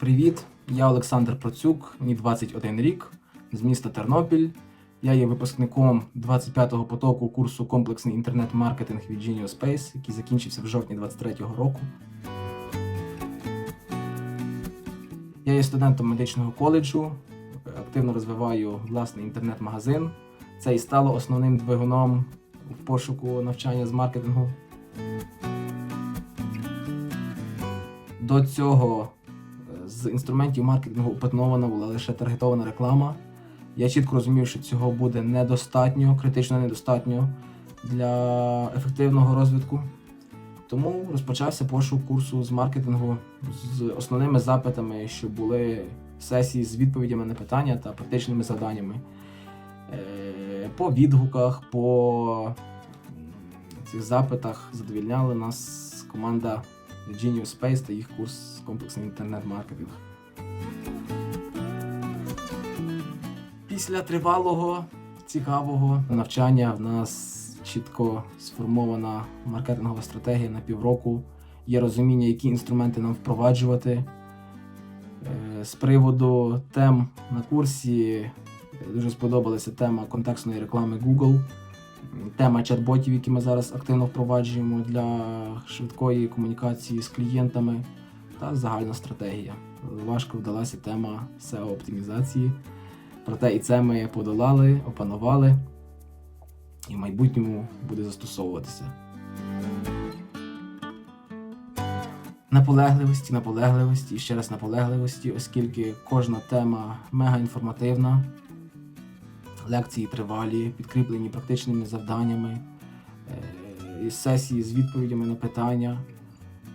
Привіт, я Олександр Процюк, мені 21 рік з міста Тернопіль. Я є випускником 25-го потоку курсу комплексний інтернет-маркетинг від Genius Space, який закінчився в жовтні 23-го року. Я є студентом медичного коледжу, активно розвиваю власний інтернет-магазин. Це і стало основним двигуном в пошуку навчання з маркетингу. До цього з інструментів маркетингу опанована була лише таргетована реклама. Я чітко розумів, що цього буде недостатньо, критично недостатньо для ефективного розвитку. Тому розпочався пошук курсу з маркетингу з основними запитами, що були сесії з відповідями на питання та практичними завданнями. Е, По відгуках, по цих запитах задовільняли нас команда Genius Space та їх курс з комплексний інтернет-маркетинг. Після тривалого, цікавого навчання в нас чітко сформована маркетингова стратегія на півроку. Є розуміння, які інструменти нам впроваджувати. Е, З приводу тем на курсі е, дуже сподобалася тема контекстної реклами Google, тема чат-ботів, які ми зараз активно впроваджуємо для швидкої комунікації з клієнтами, та загальна стратегія. Важко вдалася тема SEO-оптимізації. Проте і це ми подолали, опанували і в майбутньому буде застосовуватися. Наполегливості, наполегливості і ще раз наполегливості, оскільки кожна тема мега інформативна, лекції тривалі, підкріплені практичними завданнями, е, сесії з відповідями на питання,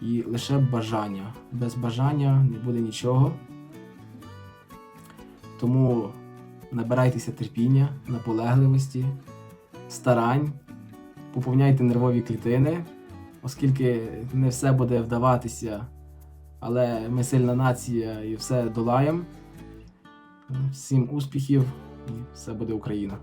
і лише бажання. Без бажання не буде нічого. Тому набирайтеся терпіння, наполегливості, старань, поповняйте нервові клітини, оскільки не все буде вдаватися, але ми сильна нація і все долаємо. Всім успіхів і все буде Україна!